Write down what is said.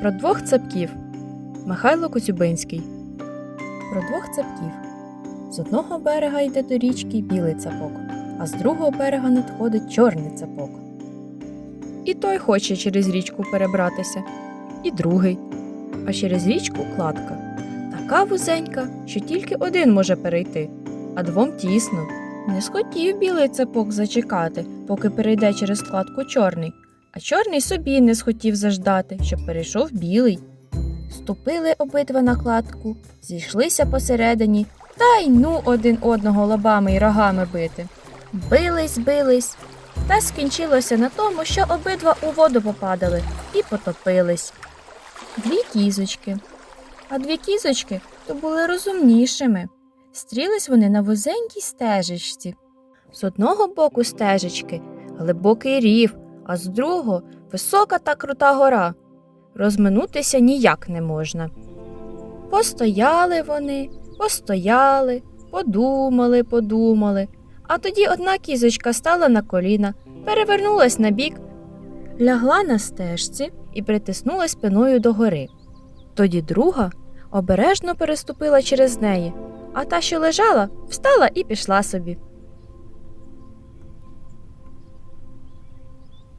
Про двох цапків. Михайло Коцюбинський. Про двох цапків. З одного берега йде до річки білий цапок, а з другого берега надходить чорний цапок. І той хоче через річку перебратися, і другий. А через річку кладка. Така вузенька, що тільки один може перейти, а двом тісно. Не схотів білий цапок зачекати, поки перейде через кладку чорний, а чорний собі не схотів заждати, щоб перейшов білий. Ступили обидва на кладку, зійшлися посередині, та й ну один одного лобами й рогами бити. Бились, бились, та скінчилося на тому, що обидва у воду попадали і потопились. Дві кізочки. А дві кізочки то були розумнішими. Стрілись вони на вузенькій стежечці. З одного боку стежечки глибокий рів, а з другого висока та крута гора. Розминутися ніяк не можна. Постояли вони, постояли, подумали, подумали. А тоді одна кізочка стала на коліна, перевернулась на бік, лягла на стежці і притиснула спиною до гори. Тоді друга обережно переступила через неї, а та, що лежала, встала і пішла собі.